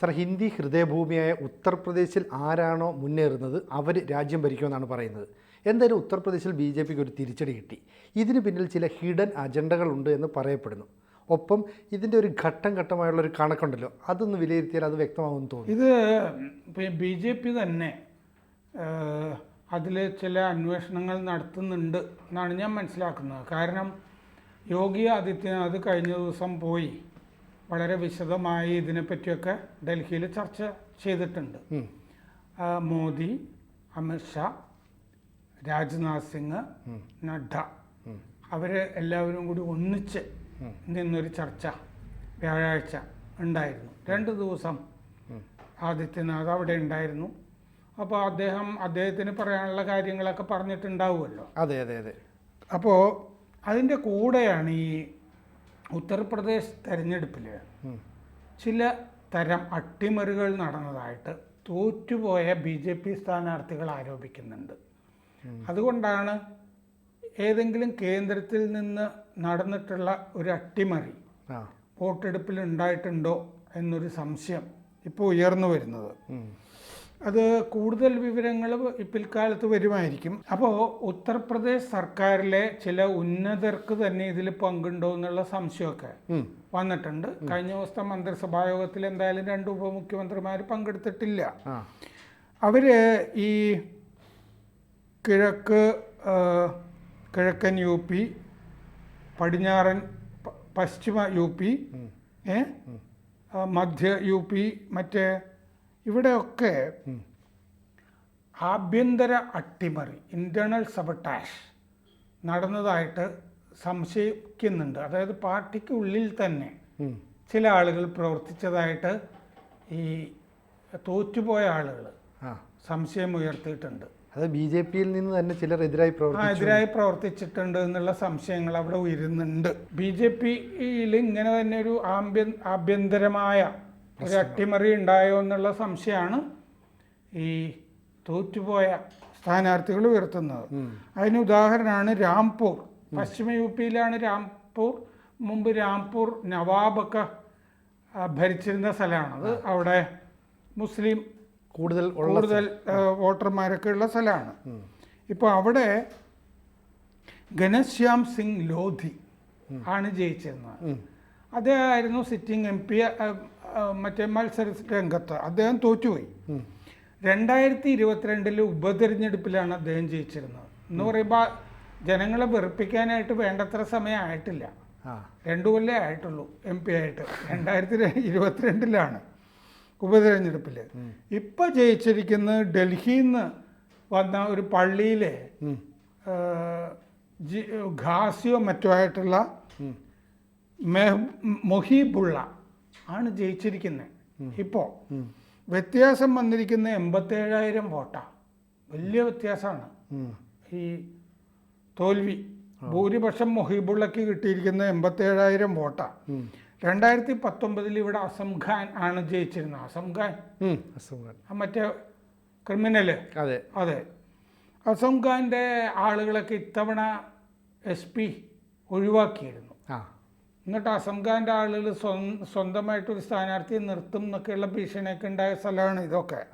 Sir Hindi ഹൃദയഭൂമിയായ ഉത്തർപ്രദേശിൽ ആരാണോ മുന്നേറുന്നത് അവർ രാജ്യം ഭരിക്കുമെന്നാണ് പറയുന്നത്. എന്തായാലും ഉത്തർപ്രദേശിൽ ബി ജെ പിക്ക് ഒരു തിരിച്ചടി കിട്ടി. ഇതിന് പിന്നിൽ ചില ഹിഡൻ അജണ്ടകളുണ്ട് എന്ന് പറയപ്പെടുന്നു. ഒപ്പം ഇതിന്റെ ഒരു ഘട്ടം ഘട്ടമായുള്ള ഒരു കണക്കുണ്ടല്ലോ അതൊന്ന് വിലയിരുത്തിയാൽ അത് വ്യക്തമാകുമെന്ന് തോന്നുന്നു. ഇത് ബി ജെ പി തന്നെ അതിൽ ചില അന്വേഷണങ്ങൾ നടത്തുന്നുണ്ട് എന്നാണ് ഞാൻ മനസ്സിലാക്കുന്നത്. കാരണം യോഗി ആദിത്യനാഥ് കഴിഞ്ഞ ദിവസം പോയി. വളരെ വിശദമായി ഇതിനെപ്പറ്റിയൊക്കെ ഡൽഹിയിൽ ചർച്ച ചെയ്തിട്ടുണ്ട്. മോദി അമിത്ഷാ രാജ്നാഥ് സിംഗ് നഡ്ഡ അവർ എല്ലാവരും കൂടി ഒന്നിച്ച് നിന്നൊരു ചർച്ച വ്യാഴാഴ്ച ഉണ്ടായിരുന്നു. രണ്ട് ദിവസം ആദിത്യനാഥ് അവിടെ ഉണ്ടായിരുന്നു. അപ്പോൾ അദ്ദേഹം അദ്ദേഹത്തിന് പറയാനുള്ള കാര്യങ്ങളൊക്കെ പറഞ്ഞിട്ടുണ്ടാവുമല്ലോ. അതെ അതെ അതെ. അപ്പോൾ അതിന്റെ കൂടെയാണ് ഈ ഉത്തർപ്രദേശ് തെരഞ്ഞെടുപ്പിൽ ചില തരം അട്ടിമറികൾ നടന്നതായിട്ട് തോറ്റുപോയ ബി ജെ പി സ്ഥാനാർത്ഥികൾ ആരോപിക്കുന്നുണ്ട്. അതുകൊണ്ടാണ് ഏതെങ്കിലും കേന്ദ്രത്തിൽ നിന്ന് നടന്നിട്ടുള്ള ഒരു അട്ടിമറി വോട്ടെടുപ്പിൽ ഉണ്ടായിട്ടുണ്ടോ എന്നൊരു സംശയം ഇപ്പോൾ ഉയർന്നു വരുന്നത്. അത് കൂടുതൽ വിവരങ്ങൾ പിൽക്കാലത്ത് വരുമായിരിക്കും. അപ്പോൾ ഉത്തർപ്രദേശ് സർക്കാരിലെ ചില ഉന്നതർക്ക് തന്നെ ഇതിൽ പങ്കുണ്ടോ എന്നുള്ള സംശയമൊക്കെ വന്നിട്ടുണ്ട്. കഴിഞ്ഞ ദിവസത്തെ മന്ത്രിസഭാ യോഗത്തിൽ എന്തായാലും രണ്ട് ഉപമുഖ്യമന്ത്രിമാർ പങ്കെടുത്തിട്ടില്ല. അവർ ഈ കിഴക്ക് കിഴക്കൻ യു പി പടിഞ്ഞാറൻ പശ്ചിമ യു പി മധ്യ യു പി മറ്റേ ഇവിടെയൊക്കെ ആഭ്യന്തര അട്ടിമറി ഇന്റേർണൽ സബട്ടാഷ് നടന്നതായിട്ട് സംശയിക്കുന്നുണ്ട്. അതായത് പാർട്ടിക്ക് ഉള്ളിൽ തന്നെ ചില ആളുകൾ പ്രവർത്തിച്ചതായിട്ട് ഈ തോറ്റുപോയ ആളുകൾ സംശയം ഉയർത്തിയിട്ടുണ്ട്. അത് ബി ജെ പിയിൽ നിന്ന് തന്നെ ചിലർ എതിരായി പ്രവർത്തിച്ചു. എതിരായി പ്രവർത്തിച്ചിട്ടുണ്ട് എന്നുള്ള സംശയങ്ങൾ അവിടെ ഉയരുന്നുണ്ട്. ബി ജെ പിയിൽ ഇങ്ങനെ തന്നെ ഒരു ആഭ്യന്തരമായ ഒരു അട്ടിമറി ഉണ്ടായോ എന്നുള്ള സംശയമാണ് ഈ തോറ്റുപോയ സ്ഥാനാർത്ഥികൾ ഉയർത്തുന്നത്. അതിന് ഉദാഹരണമാണ് രാംപൂർ. പശ്ചിമ യു പിയിലാണ് രാംപൂർ. മുമ്പ് രാംപൂർ നവാബൊക്കെ ഭരിച്ചിരുന്ന സ്ഥലമാണ് അത് അവിടെ മുസ്ലിം കൂടുതൽ കൂടുതൽ വോട്ടർമാരൊക്കെ ഉള്ള സ്ഥലമാണ്. ഇപ്പോൾ അവിടെ ഘനശ്യാം സിംഗ് ലോധി ആണ് ജയിച്ചിരുന്നത് അദ്ദേഹമായിരുന്നു സിറ്റിംഗ് എം പി മറ്റേ മത്സര രംഗത്ത് അദ്ദേഹം തോറ്റുപോയി. രണ്ടായിരത്തി ഇരുപത്തിരണ്ടിലെ ഉപതെരഞ്ഞെടുപ്പിലാണ് അദ്ദേഹം ജയിച്ചിരുന്നത്. എന്ന് പറയുമ്പോൾ ജനങ്ങളെ വെറുപ്പിക്കാനായിട്ട് വേണ്ടത്ര സമയം ആയിട്ടില്ല. രണ്ടു കൊല്ലേ ആയിട്ടുള്ളൂ എം പി ആയിട്ട്. രണ്ടായിരത്തി ഇരുപത്തിരണ്ടിലാണ് ഉപതെരഞ്ഞെടുപ്പിൽ ഇപ്പം ജയിച്ചിരിക്കുന്ന ഡൽഹിയിൽ നിന്ന് വന്ന ഒരു പള്ളിയിലെ ഘാസിയോ മറ്റോ ആയിട്ടുള്ള മെഹ്- മൊഹീബുള്ള ആണ് ജയിച്ചിരിക്കുന്നത് ഇപ്പോൾ വ്യത്യാസം വന്നിരിക്കുന്ന എൺപത്തേഴായിരം വോട്ടാ. വലിയ വ്യത്യാസമാണ് ഈ തോൽവി ഭൂരിപക്ഷം മൊഹീബുള്ളക്ക് കിട്ടിയിരിക്കുന്ന എൺപത്തേഴായിരം വോട്ടാ. രണ്ടായിരത്തി പത്തൊമ്പതിൽ ഇവിടെ അസം ഖാൻ ആണ് ജയിച്ചിരുന്നത്. അസം ഖാൻ. മറ്റേ ക്രിമിനൽ അതെ. അതെ. അസം ഖാന്റെ ആളുകളൊക്കെ ഇത്തവണ എസ് പി ഒഴിവാക്കിയിരുന്നു. എന്നിട്ട് അസംഖാന്റെ ആളുകൾ സ്വ- സ്വന്തമായിട്ടൊരു സ്ഥാനാർത്ഥിയെ നിർത്തും എന്നൊക്കെയുള്ള ഭീഷണിയൊക്കെ ഉണ്ടായ സ്ഥലമാണ് ഇതൊക്കെ.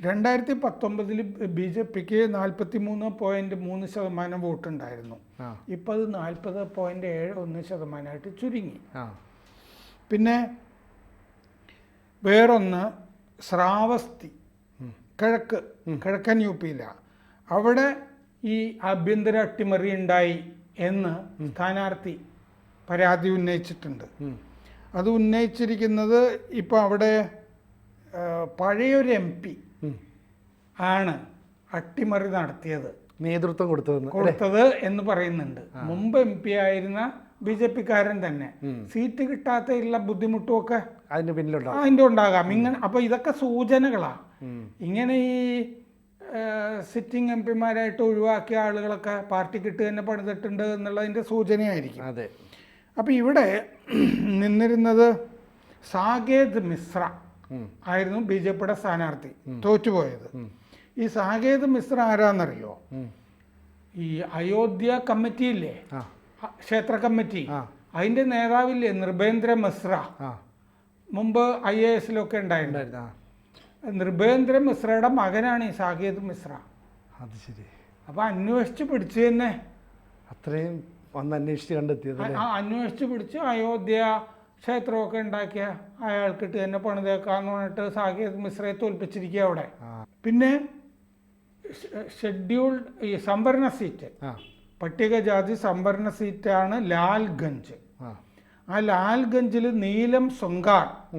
രണ്ടായിരത്തി പത്തൊമ്പതിൽ ബി ജെ പിക്ക് നാൽപ്പത്തി മൂന്ന് പോയിന്റ് മൂന്ന് ശതമാനം വോട്ടുണ്ടായിരുന്നു. ഇപ്പം അത് നാൽപ്പത് പോയിന്റ് ഏഴ് ഒന്ന് ശതമാനമായിട്ട് ചുരുങ്ങി. പിന്നെ വേറൊന്ന് ശ്രാവസ്തി കിഴക്ക് കിഴക്കൻ യു പിയിലാണ് അവിടെ ഈ ആഭ്യന്തര അട്ടിമറി ഉണ്ടായി എന്ന് സ്ഥാനാർത്ഥി പരാതി ഉന്നയിച്ചിട്ടുണ്ട്. അത് ഉന്നയിച്ചിരിക്കുന്നത് ഇപ്പോൾ അവിടെ പഴയൊരു എം പി ആണ് അട്ടിമറി നടത്തിയത്. നേതൃത്വം കൊടുത്തതെന്ന് കൊടുത്തത് എന്ന് പറയുന്നുണ്ട്. മുമ്പ് എം പി ആയിരുന്ന ബി ജെ പിക്കാരൻ തന്നെ. സീറ്റ് കിട്ടാത്തയുള്ള ബുദ്ധിമുട്ടുമൊക്കെ അതിന്റെ പിന്നിലുണ്ടാകും അതിന്റെ ഉണ്ടാകാം. ഇങ്ങനെ അപ്പൊ ഇതൊക്കെ സൂചനകളാ. ഇങ്ങനെ ഈ സിറ്റിംഗ് എം പിമാരായിട്ട് ഒഴിവാക്കിയ ആളുകളൊക്കെ പാർട്ടിക്ക് ഇട്ട് തന്നെ പണിതിട്ടുണ്ട് എന്നുള്ളതിന്റെ സൂചനയായിരിക്കും. അതെ. അപ്പൊ ഇവിടെ നിന്നിരുന്നത് സാകേത് മിശ്ര ആയിരുന്നു ബി ജെ പിയുടെ സ്ഥാനാർത്ഥി. തോറ്റുപോയത്. ഈ സാകേത് മിശ്ര ആരാന്നറിയോ? ഈ അയോധ്യ കമ്മിറ്റി ഇല്ലേ ക്ഷേത്ര കമ്മിറ്റി. അതിന്റെ നേതാവില്ലേ നൃപേന്ദ്ര മിശ്ര? മുമ്പ് ഐ എ എസിലൊക്കെ ഉണ്ടായിരുന്നു. നൃപേന്ദ്ര മിശ്രയുടെ മകനാണ് ഈ സാകേത് മിശ്ര. അത് ശരി. അപ്പോൾ അന്വേഷിച്ച് പിടിച്ചു തന്നെ. അത്രയും വന്ന് അന്വേഷിച്ച് കണ്ടെത്തിയത് ആ അന്വേഷിച്ച് പിടിച്ച് അയോധ്യ ക്ഷേത്രമൊക്കെ ഉണ്ടാക്കിയ അയാൾക്കിട്ട് തന്നെ പണിതേക്കാന്ന് പറഞ്ഞിട്ട് സാകേത് മിശ്രയെ തോൽപ്പിച്ചിരിക്കുക അവിടെ. പിന്നെ ഷെഡ്യൂൾഡ് ഈ സംവരണ സീറ്റ്. പട്ടികജാതി സംവരണ സീറ്റാണ് ലാൽഗഞ്ച്. ആ. ലാൽഗഞ്ചിൽ നീലം സൊങ്കാർ.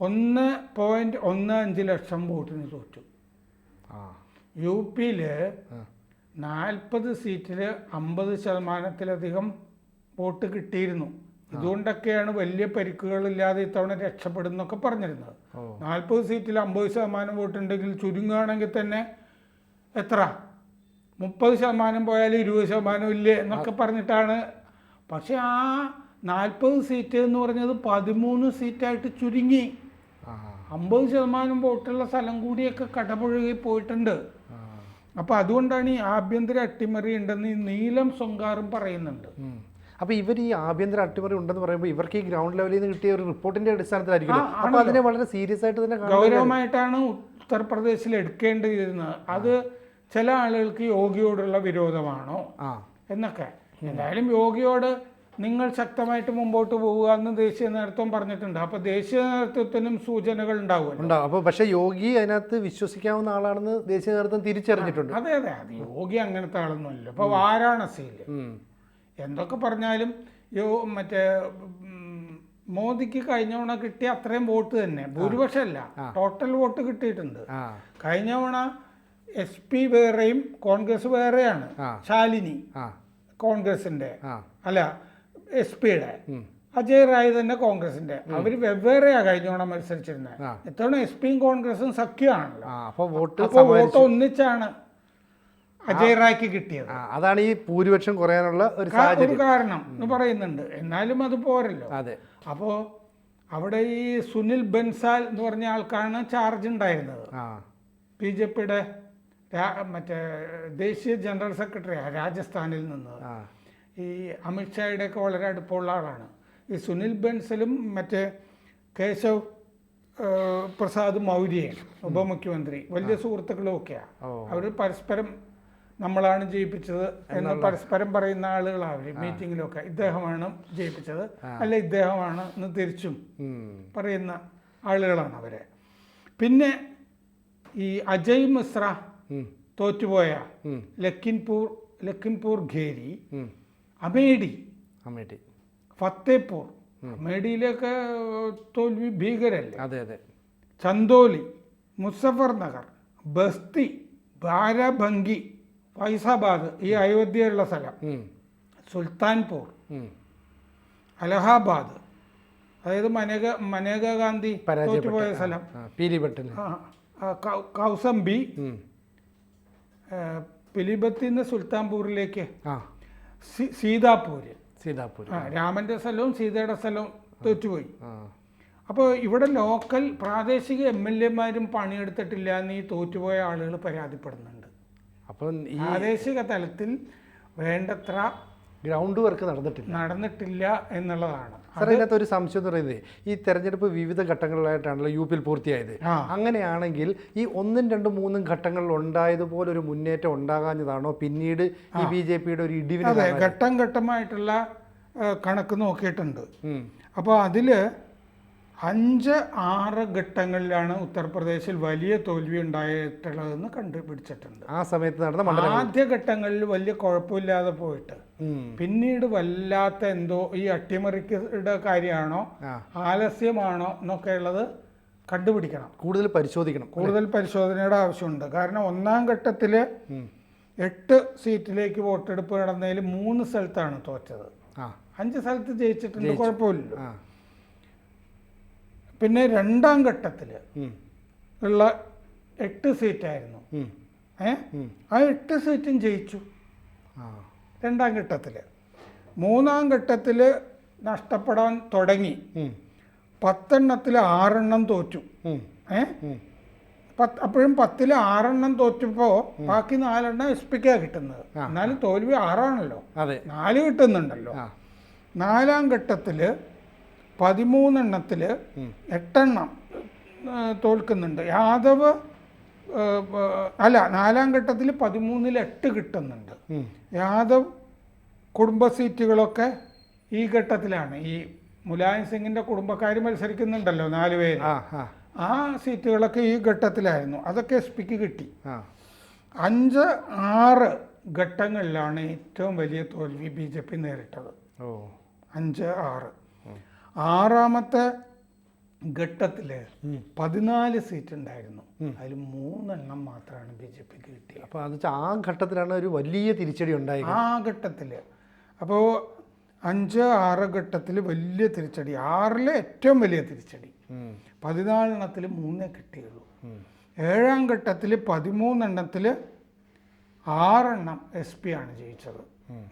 ഒന്ന് പോയിന്റ് ഒന്ന് അഞ്ച് ലക്ഷം വോട്ടിന് തോറ്റു. യു പിയിൽ ആ. നാൽപ്പത് സീറ്റിൽ അമ്പത് ശതമാനത്തിലധികം വോട്ട് കിട്ടിയിരുന്നു. ഇതുകൊണ്ടൊക്കെയാണ് വലിയ പരിക്കുകളില്ലാതെ ഇത്തവണ രക്ഷപ്പെടുന്നൊക്കെ പറഞ്ഞിരുന്നത്. നാൽപ്പത് സീറ്റിൽ അമ്പത് ശതമാനം വോട്ടുണ്ടെങ്കിൽ ചുരുങ്ങുകയാണെങ്കിൽ തന്നെ എത്ര? മുപ്പത് ശതമാനം പോയാൽ ഇരുപത് ശതമാനം ഇല്ലേ എന്നൊക്കെ പറഞ്ഞിട്ടാണ്. പക്ഷെ ആ നാൽപ്പത് സീറ്റ് എന്ന് പറഞ്ഞത് പതിമൂന്ന് സീറ്റായിട്ട് ചുരുങ്ങി. അമ്പത് ശതമാനം വോട്ടുള്ള സ്ഥലം കൂടിയൊക്കെ കടപുഴകി പോയിട്ടുണ്ട്. അപ്പോൾ അതുകൊണ്ടാണ് ഈ ആഭ്യന്തര അട്ടിമറി ഉണ്ടെന്ന് ഈ നീലം സ്വങ്കാറും പറയുന്നുണ്ട്. അപ്പോൾ അപ്പൊ ഇവർ ഈ ആഭ്യന്തര അട്ടിമറി ഉണ്ടെന്ന് പറയുമ്പോൾ ഇവർക്ക് ഈ ഗ്രൗണ്ട് ലെവലിൽ നിന്ന് കിട്ടിയ ഒരു റിപ്പോർട്ടിന്റെ അടിസ്ഥാനത്തിലായിരിക്കും അപ്പോൾ അതിനെ വളരെ സീരിയസ് ആയിട്ട് തന്നെ ഗൗരവമായിട്ടാണ് ഉത്തർപ്രദേശിൽ എടുക്കേണ്ടിയിരുന്നത്. അത് ചില ആളുകൾക്ക് യോഗിയോടുള്ള വിരോധമാണോ എന്നൊക്കെ. എന്തായാലും യോഗിയോട് നിങ്ങൾ ശക്തമായിട്ട് മുമ്പോട്ട് പോവുക എന്ന് ദേശീയ നേതൃത്വം പറഞ്ഞിട്ടുണ്ട്. അപ്പൊ ദേശീയ നേതൃത്വത്തിനും സൂചനകൾ ഉണ്ടാവും ഉണ്ടാവും അപ്പൊ പക്ഷെ യോഗി അതിനകത്ത് വിശ്വസിക്കാവുന്ന ആളാണെന്ന് ദേശീയ നേതൃത്വം തിരിച്ചറിഞ്ഞിട്ടുണ്ട്. അതെ അതെ അത് യോഗി അങ്ങനത്തെ ആളൊന്നുമല്ല. ഇപ്പൊ വാരാണസിയിൽ. എന്തൊക്കെ പറഞ്ഞാലും യോ മറ്റേ മോദിക്ക് കഴിഞ്ഞ തവണ കിട്ടിയ അത്രയും വോട്ട് തന്നെ. ഭൂരിപക്ഷമല്ല. ടോട്ടൽ വോട്ട് കിട്ടിയിട്ടുണ്ട്. കഴിഞ്ഞ തവണ എസ് പി വേറെയും കോൺഗ്രസ് വേറെയാണ്. ശാലിനി കോൺഗ്രസിന്റെ. അല്ല എസ് പിയുടെ. അജയ് റായ് തന്നെ കോൺഗ്രസിന്റെ അവർ വെവ്വേറെയാ കഴിഞ്ഞ തവണ മത്സരിച്ചിരുന്നത്. ഇത്തവണ എസ് പിയും കോൺഗ്രസും സഖ്യമാണല്ലോ. അപ്പൊ വോട്ട് അപ്പോൾ വോട്ട് ഒന്നിച്ചാണ് അജയ് റായ്ക്ക് കിട്ടിയത് അതാണ് ഈ ഭൂരിപക്ഷം കുറയാനുള്ള ഒരു സാഹചര്യം. കാരണം എന്ന് പറയുന്നുണ്ട്. എന്നാലും അത് പോരല്ലോ. അതെ. അപ്പോ അവിടെ ഈ സുനിൽ ബൻസാൽ എന്ന് പറഞ്ഞ ആൾക്കാണ് ചാർജ് ഉണ്ടായിരുന്നത്. ബി ജെ പിയുടെ മറ്റേ ദേശീയ ജനറൽ സെക്രട്ടറി രാജസ്ഥാനിൽ നിന്ന്. ഈ അമിത്ഷായുടെ ഒക്കെ വളരെ അടുപ്പമുള്ള ആളാണ്. ഈ സുനിൽ ബൻസലും മറ്റേ കേശവ് പ്രസാദ് മൗര്യൻ ഉപമുഖ്യമന്ത്രി വലിയ സുഹൃത്തുക്കളും ഒക്കെയാണ് അവർ പരസ്പരം നമ്മളാണ് ജയിപ്പിച്ചത് എന്ന് പരസ്പരം പറയുന്ന ആളുകളാണ് അവർ മീറ്റിങ്ങിലൊക്കെ. ഇദ്ദേഹമാണ് ജയിപ്പിച്ചത്. അല്ല ഇദ്ദേഹമാണ് എന്ന് തിരിച്ചും. പറയുന്ന ആളുകളാണ് അവരെ. പിന്നെ ഈ അജയ് മിശ്ര. തോറ്റുപോയ ലക്കിൻപൂർ ലഖിംപൂർ ഖേരി ഉം. അമേഡി. ഫത്തേപ്പൂർ. അമേഡിയിലൊക്കെ തോൽവി ഭീകരല്ലേ? അതെ അതെ. ചന്തോലി മുസഫർ നഗർ ബസ്തി ബാരഭംഗി ഫൈസാബാദ് ഈ അയോധ്യയുള്ള സ്ഥലം. സുൽത്താൻപൂർ. അലഹാബാദ്. അതായത് മനേക മനേക ഗാന്ധി പോയ തോറ്റുപോയ സ്ഥലം. പീലിഭട്ടിൽ കൗസംബി. പിലിബത്തിൽ നിന്ന് സുൽത്താൻപൂരിലേക്ക്. സീതാപൂര്. സീതാപൂർ ആ രാമന്റെ സ്ഥലവും സീതയുടെ സ്ഥലവും തോറ്റുപോയി. അപ്പോൾ ഇവിടെ ലോക്കൽ പ്രാദേശിക എം എൽ എമാരും പണിയെടുത്തിട്ടില്ല എന്ന് ഈ തോറ്റുപോയ ആളുകൾ പരാതിപ്പെടുന്നുണ്ട്. അപ്പം ഈ പ്രാദേശിക തലത്തിൽ വേണ്ടത്ര ഗ്രൗണ്ട് വർക്ക് നടന്നിട്ടില്ല. നടന്നിട്ടില്ല എന്നുള്ളതാണ്. സാർ ഇതിനകത്ത് ഒരു സംശയം എന്ന് പറയുന്നത് ഈ തെരഞ്ഞെടുപ്പ് വിവിധ ഘട്ടങ്ങളിലായിട്ടാണല്ലോ യു പിയിൽ പൂർത്തിയായത്. അങ്ങനെയാണെങ്കിൽ ഈ ഒന്നും രണ്ടും മൂന്നും ഘട്ടങ്ങളിൽ ഉണ്ടായതുപോലെ ഒരു മുന്നേറ്റം ഉണ്ടാകാഞ്ഞതാണോ? പിന്നീട് ഈ ബി ജെ പിയുടെ ഒരു ഇടിവിനെ ഘട്ടം ഘട്ടമായിട്ടുള്ള കണക്ക് നോക്കിയിട്ടുണ്ട്. അപ്പോൾ അതിൽ അഞ്ച് ആറ് ഘട്ടങ്ങളിലാണ് ഉത്തർപ്രദേശിൽ വലിയ തോൽവി ഉണ്ടായിട്ടുള്ളതെന്ന് കണ്ടുപിടിച്ചിട്ടുണ്ട്. ആ സമയത്ത് നടന്ന ആദ്യ ഘട്ടങ്ങളിൽ വലിയ കുഴപ്പമില്ലാതെ പോയിട്ട്. പിന്നീട് വല്ലാത്ത എന്തോ ഈ അട്ടിമറിക്കുടെ കാര്യമാണോ ആലസ്യമാണോ എന്നൊക്കെ ഉള്ളത് കണ്ടുപിടിക്കണം. കൂടുതൽ പരിശോധിക്കണം. കൂടുതൽ പരിശോധനയുടെ ആവശ്യമുണ്ട്. കാരണം ഒന്നാം ഘട്ടത്തിൽ ഉം. എട്ട് സീറ്റിലേക്ക് വോട്ടെടുപ്പ് നടന്നതിൽ മൂന്ന് സ്ഥലത്താണ് തോറ്റത്. അഞ്ച് സ്ഥലത്ത് ജയിച്ചിട്ടുണ്ട് കുഴപ്പമില്ല പിന്നെ രണ്ടാം ഘട്ടത്തിൽ ഉള്ള എട്ട് സീറ്റായിരുന്നു. ഏ? ആ എട്ട് സീറ്റും ജയിച്ചു. രണ്ടാം ഘട്ടത്തിൽ മൂന്നാം ഘട്ടത്തിൽ നഷ്ടപ്പെടാൻ തുടങ്ങി. പത്തെണ്ണത്തിൽ ആറെണ്ണം തോറ്റു. ഏ. പത്ത് അപ്പോഴും പത്തിൽ ആറെണ്ണം തോറ്റപ്പോൾ ബാക്കി നാലെണ്ണം എസ് പിക്കാണ് കിട്ടുന്നത്. എന്നാലും തോൽവി ആറാണല്ലോ. നാല് കിട്ടുന്നുണ്ടല്ലോ. നാലാം ഘട്ടത്തിൽ പതിമൂന്നെണ്ണത്തിൽ എട്ടെണ്ണം തോൽക്കുന്നുണ്ട്. യാദവ് അല്ല നാലാം ഘട്ടത്തിൽ പതിമൂന്നിൽ എട്ട് കിട്ടുന്നുണ്ട്. യാദവ് കുടുംബ സീറ്റുകളൊക്കെ ഈ ഘട്ടത്തിലാണ്. ഈ മുലായം സിംഗിന്റെ കുടുംബക്കാർ മത്സരിക്കുന്നുണ്ടല്ലോ നാല് പേര്. ആ സീറ്റുകളൊക്കെ ഈ ഘട്ടത്തിലായിരുന്നു. അതൊക്കെ എസ് പിക്ക് കിട്ടി. അഞ്ച് ആറ് ഘട്ടങ്ങളിലാണ് ഏറ്റവും വലിയ തോൽവി ബി ജെ പി നേരിട്ടത്. ഓ. അഞ്ച് ആറ്. ആറാമത്തെ ഘട്ടത്തിൽ പതിനാല് സീറ്റ് ഉണ്ടായിരുന്നു അതിൽ മൂന്നെണ്ണം മാത്രമാണ് ബി ജെ പിക്ക് കിട്ടിയത്. അപ്പോൾ അത് വെച്ചാൽ ആ ഘട്ടത്തിലാണ് ഒരു വലിയ തിരിച്ചടി ഉണ്ടായത്. ആ ഘട്ടത്തിൽ അപ്പോൾ അഞ്ച് ആറ് ഘട്ടത്തിൽ വലിയ തിരിച്ചടി. ആറിലെ ഏറ്റവും വലിയ തിരിച്ചടി. പതിനാലെണ്ണത്തിൽ മൂന്നേ കിട്ടിയുള്ളൂ. ഏഴാം ഘട്ടത്തിൽ പതിമൂന്നെണ്ണത്തിൽ ആറെണ്ണം എസ് പി ആണ് ജയിച്ചത്.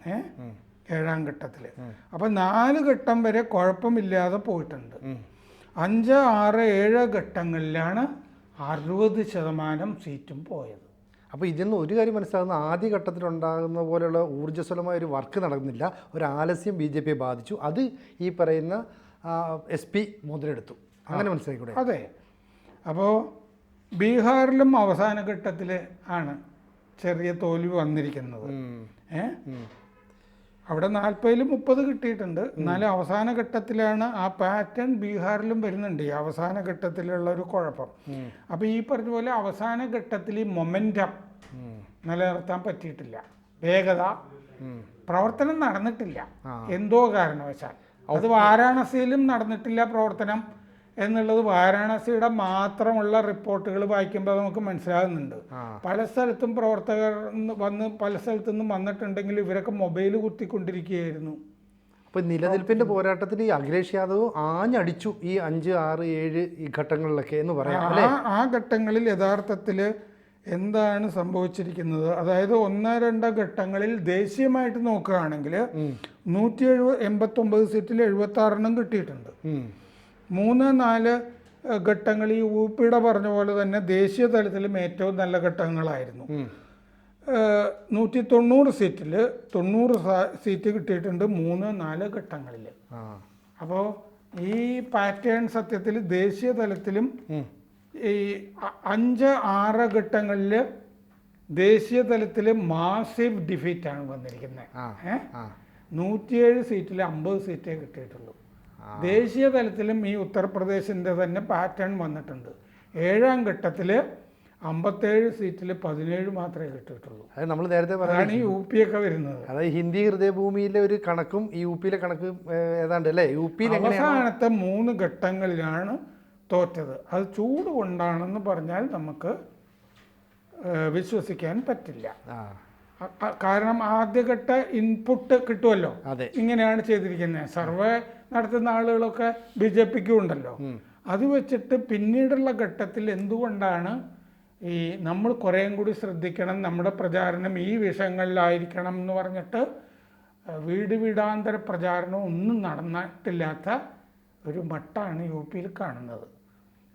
ഏ? ഏഴാം ഘട്ടത്തിൽ അപ്പം നാല് ഘട്ടം വരെ കുഴപ്പമില്ലാതെ പോയിട്ടുണ്ട്. അഞ്ച് ആറ് ഏഴ് ഘട്ടങ്ങളിലാണ് അറുപത് ശതമാനം സീറ്റും പോയത്. അപ്പോൾ ഇതിൽ നിന്ന് ഒരു കാര്യം മനസ്സിലാകുന്ന ആദ്യ ഘട്ടത്തിലുണ്ടാകുന്ന പോലെയുള്ള ഊർജസ്വലമായ ഒരു വർക്ക് നടന്നില്ല. ഒരു ആലസ്യം ബി ജെ പിയെ ബാധിച്ചു. അത് ഈ പറയുന്ന എസ് പി മുതലെടുത്തു. അങ്ങനെ മനസ്സിലാക്കിക്കൂടെ അതെ. അപ്പോൾ ബീഹാറിലും അവസാന ഘട്ടത്തിൽ ആണ് ചെറിയ തോൽവി വന്നിരിക്കുന്നത്. ഉം. അവിടെ നാൽപ്പതിൽ മുപ്പത് കിട്ടിയിട്ടുണ്ട്. എന്നാലും അവസാന ഘട്ടത്തിലാണ് ആ പാറ്റേൺ ബീഹാറിലും വരുന്നുണ്ട്. ഈ അവസാന ഘട്ടത്തിലുള്ള ഒരു കുഴപ്പം. അപ്പോൾ ഈ പറഞ്ഞ പോലെ അവസാന ഘട്ടത്തിൽ ഈ മൊമെന്റം നിലനിർത്താൻ പറ്റിയിട്ടില്ല. വേഗത പ്രവർത്തനം നടന്നിട്ടില്ല. എന്തോ കാരണവശാൽ. അത് വാരാണസിയിലും നടന്നിട്ടില്ല പ്രവർത്തനം. എന്നുള്ളത് വാരാണസിയുടെ മാത്രമുള്ള റിപ്പോർട്ടുകൾ വായിക്കുമ്പോൾ നമുക്ക് മനസ്സിലാകുന്നുണ്ട്. പല സ്ഥലത്തും പ്രവർത്തകർ ന്ന് വന്ന് പല സ്ഥലത്തു നിന്നും വന്നിട്ടുണ്ടെങ്കിൽ ഇവരൊക്കെ മൊബൈൽ കുത്തിക്കൊണ്ടിരിക്കുകയായിരുന്നു. അപ്പോൾ നിലനിൽപ്പിന്റെ പോരാട്ടത്തിൽ ഈ അഖിലേഷ് യാദവ് ആഞ്ഞടിച്ചു ഈ അഞ്ച് ആറ് ഏഴ് ഈ ഘട്ടങ്ങളിലൊക്കെ എന്ന് പറയാം അല്ലേ? ആ ആ ഘട്ടങ്ങളിൽ യഥാർത്ഥത്തിൽ എന്താണ് സംഭവിച്ചിരിക്കുന്നത്? അതായത് ഒന്ന് രണ്ട് ഘട്ടങ്ങളിൽ ദേശീയമായിട്ട് നോക്കുകയാണെങ്കിൽ നൂറ്റി എഴുപത് എൺപത്തൊമ്പത് സീറ്റിൽ എഴുപത്തി ആറെണ്ണം കിട്ടിയിട്ടുണ്ട്. മൂന്ന് നാല് ഘട്ടങ്ങൾ ഈ ഊപ്പിയുടെ പറഞ്ഞ പോലെ തന്നെ ദേശീയ തലത്തിലും ഏറ്റവും നല്ല ഘട്ടങ്ങളായിരുന്നു. നൂറ്റി തൊണ്ണൂറ് സീറ്റിൽ തൊണ്ണൂറ് സീറ്റ് കിട്ടിയിട്ടുണ്ട് മൂന്ന് നാല് ഘട്ടങ്ങളിൽ. അപ്പോൾ ഈ പാറ്റേൺ സത്യത്തിൽ ദേശീയ തലത്തിലും ഈ അഞ്ച് ആറ് ഘട്ടങ്ങളിൽ ദേശീയ തലത്തിൽ മാസീവ് ഡിഫീറ്റാണ് വന്നിരിക്കുന്നത്. നൂറ്റിയേഴ് സീറ്റിൽ അമ്പത് സീറ്റേ കിട്ടിയിട്ടുള്ളൂ. ദേശീയ തലത്തിലും ഈ ഉത്തർപ്രദേശിന്റെ തന്നെ പാറ്റേൺ വന്നിട്ടുണ്ട്. ഏഴാം ഘട്ടത്തിൽ അമ്പത്തേഴ് സീറ്റിൽ പതിനേഴ് മാത്രമേ കിട്ടിയിട്ടുള്ളൂ. അത് നമ്മൾ നേരത്തെ പറയുകയാണ് അതാണ് ഈ യു പി ഒക്കെ വരുന്നത്. അതായത് ഹിന്ദി ഹൃദയഭൂമിയിലെ ഒരു കണക്കും ഈ യു പിയിലെ കണക്കും ഏതാണ്ട് അല്ലേ? യു പിയിൽ എങ്ങനെയാണ് അവസാനത്തെ മൂന്ന് ഘട്ടങ്ങളിലാണ് തോറ്റത്. അത് ചൂട് കൊണ്ടാണെന്ന് പറഞ്ഞാൽ നമുക്ക് വിശ്വസിക്കാൻ പറ്റില്ല. കാരണം ആദ്യഘട്ട ഇൻപുട്ട് കിട്ടുമല്ലോ അതെ. ഇങ്ങനെയാണ് ചെയ്തിരിക്കുന്നത്. സർവേ നടത്തുന്ന ആളുകളൊക്കെ ബി ജെ പിക്കും ഉണ്ടല്ലോ അത് വെച്ചിട്ട് പിന്നീടുള്ള ഘട്ടത്തിൽ എന്തുകൊണ്ടാണ് ഈ നമ്മൾ കുറേയും കൂടി ശ്രദ്ധിക്കണം നമ്മുടെ പ്രചാരണം ഈ വിഷയങ്ങളിലായിരിക്കണം എന്ന് പറഞ്ഞിട്ട് വീട് വീടാന്തര പ്രചാരണം ഒന്നും നടന്നിട്ടില്ലാത്ത ഒരു മട്ടാണ് യു പിയിൽ കാണുന്നത്.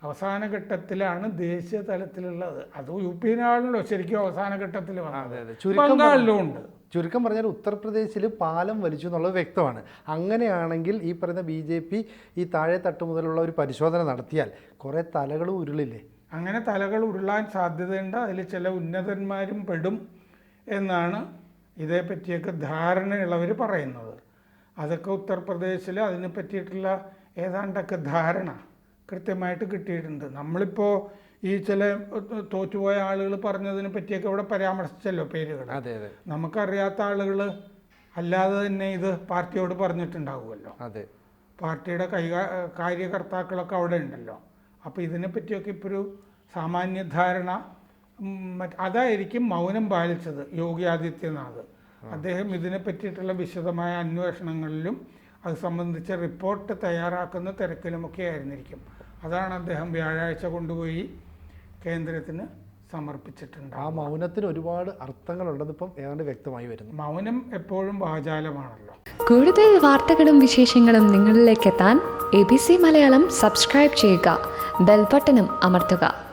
അവസാന ഘട്ടത്തിലാണ് ദേശീയ തലത്തിലുള്ളത്. അത് യു പിയിലാണല്ലോ ശരിക്കും അവസാന ഘട്ടത്തിൽ വന്നത്. ബംഗാളിലും ഉണ്ട്. ചുരുക്കം പറഞ്ഞാൽ ഉത്തർപ്രദേശിൽ പാലം വലിച്ചു എന്നുള്ളത് വ്യക്തമാണ്. അങ്ങനെയാണെങ്കിൽ ഈ പറയുന്ന ബി ജെ പി ഈ താഴെ തട്ട് മുതലുള്ള ഒരു പരിശോധന നടത്തിയാൽ കുറേ തലകൾ ഉരുളില്ലേ? അങ്ങനെ തലകൾ ഉരുളാൻ സാധ്യതയുണ്ട്. അതിൽ ചില ഉന്നതന്മാരും പെടും എന്നാണ് ഇതേപ്പറ്റിയൊക്കെ ധാരണയുള്ളവർ പറയുന്നത്. അതൊക്കെ ഉത്തർപ്രദേശിൽ അതിനെ പറ്റിയിട്ടുള്ള ഏതാണ്ടൊക്കെ ധാരണ കൃത്യമായിട്ട് കിട്ടിയിട്ടുണ്ട്. നമ്മളിപ്പോൾ ഈ ചില തോറ്റുപോയ ആളുകൾ പറഞ്ഞതിനെ പറ്റിയൊക്കെ ഇവിടെ പരാമർശിച്ചല്ലോ പേരുകൾ. അതെ അതെ. നമുക്കറിയാത്ത ആളുകൾ അല്ലാതെ തന്നെ ഇത് പാർട്ടിയോട് പറഞ്ഞിട്ടുണ്ടാവുമല്ലോ. അതെ. പാർട്ടിയുടെ കൈകാ കാര്യകർത്താക്കളൊക്കെ അവിടെ ഉണ്ടല്ലോ. അപ്പോൾ ഇതിനെപ്പറ്റിയൊക്കെ ഇപ്പോൾ ഒരു സാമാന്യ ധാരണ മറ്റ് അതായിരിക്കും മൗനം പാലിച്ചത് യോഗി ആദിത്യനാഥ്. അദ്ദേഹം ഇതിനെ പറ്റിയിട്ടുള്ള വിശദമായ അന്വേഷണങ്ങളിലും അത് സംബന്ധിച്ച റിപ്പോർട്ട് തയ്യാറാക്കുന്ന തിരക്കിലുമൊക്കെ ആയിരുന്നിരിക്കും. അതാണ് അദ്ദേഹം വ്യാഴാഴ്ച കൊണ്ടുപോയി കേന്ദ്രത്തിന് സമർപ്പിച്ചിട്ടുണ്ട്. ആ മൗനത്തിന് ഒരുപാട് അർത്ഥങ്ങളുണ്ടെന്ന് ഇപ്പം ഏതാണ്ട് വ്യക്തമായി വരുന്നു. മൗനം എപ്പോഴും വാചാലമാണല്ലോ. കൂടുതൽ വാർത്തകളും വിശേഷങ്ങളും നിങ്ങളിലേക്ക് എത്താൻ A B C Malayalam subscribe ചെയ്യുക ബെൽബട്ടനും അമർത്തുക.